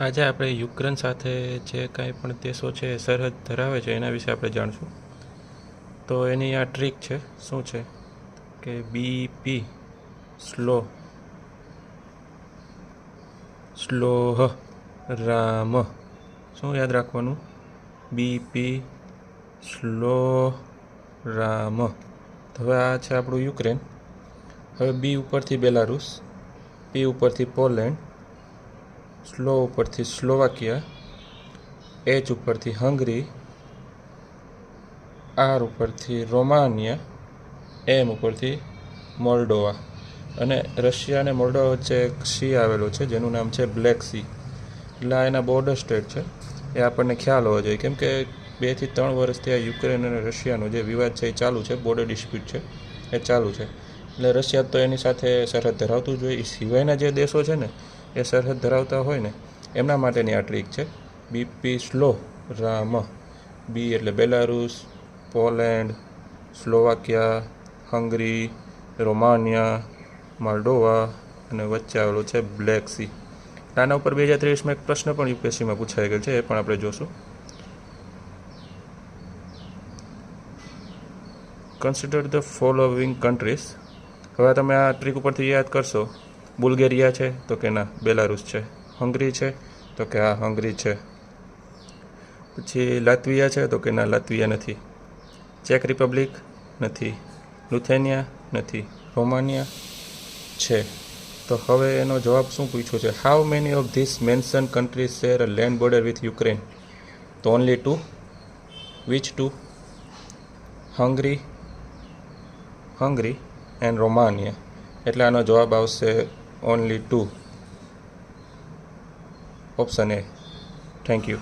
આજે આપણે યુક્રેન સાથે જે કાંઈ પણ દેશો છે, સરહદ ધરાવે છે, એના વિશે આપણે જાણશું. તો એની આ ટ્રીક છે, શું છે? કે બી પી સ્લો, સ્લોહ રામ. શું યાદ રાખવાનું? B P slow Ram. હવે આ છે આપણું યુક્રેન. હવે બી ઉપરથી બેલારુસ પી ઉપરથી પોલેન્ડ સ્લો ઉપરથી સ્લોવાકિયા, એચ ઉપરથી હંગરી, આર ઉપરથી રોમાનિયા, એમ ઉપરથી મોલ્ડોવા. અને રશિયા અને મોલ્ડોવા વચ્ચે એક સી આવેલો છે, જેનું નામ છે બ્લેક સી. એટલે આ એના બોર્ડર સ્ટેટ છે. એ આપણને ખ્યાલ હોવો જોઈએ. કેમ કે બેથી ત્રણ વર્ષથી આ યુક્રેન અને રશિયાનો જે વિવાદ છે, એ ચાલુ છે બોર્ડર ડિસ્પ્યુટ છે, એ ચાલુ છે. એટલે રશિયા તો એની સાથે સરહદ ધરાવતું જ હોય. એ સિવાયના જે દેશો છે ને, એ સરહદ ધરાવતા હોય ને, એમના માટેની આ ટ્રીક છે. બીપી સ્લો રામ બી એટલે Belarus, Poland, Slovakia, Hungary, Romania, Moldova અને વચ્ચે આવેલું છે બ્લેક સી. આના ઉપર બે હજાર ત્રેવીસમાં એક પ્રશ્ન પણ યુપીએસસીમાં પૂછાઈ ગયો છે, એ પણ આપણે જોશું. કન્સિડર ધ ફોલોવિંગ કન્ટ્રીઝ હવે તમે આ ટ્રીક ઉપરથી યાદ કરશો. બુલ્ગેરિયા છે, તો કે ના, બેલારુસ છે. હંગરી છે, તો કે હા, હંગરી છે. પછી લાતવિયા છે, તો કે ના, લાતવિયા નથી. ચેક રિપબ્લિક નથી. લુથેનિયા નથી. રોમાનિયા છે. તો હવે એનો જવાબ શું પૂછ્યો છે? How many of this mention countries share land border with Ukraine તો only two which two Hungary Hungary and Romania એટલે આનો જવાબ આવશે only two option A thank you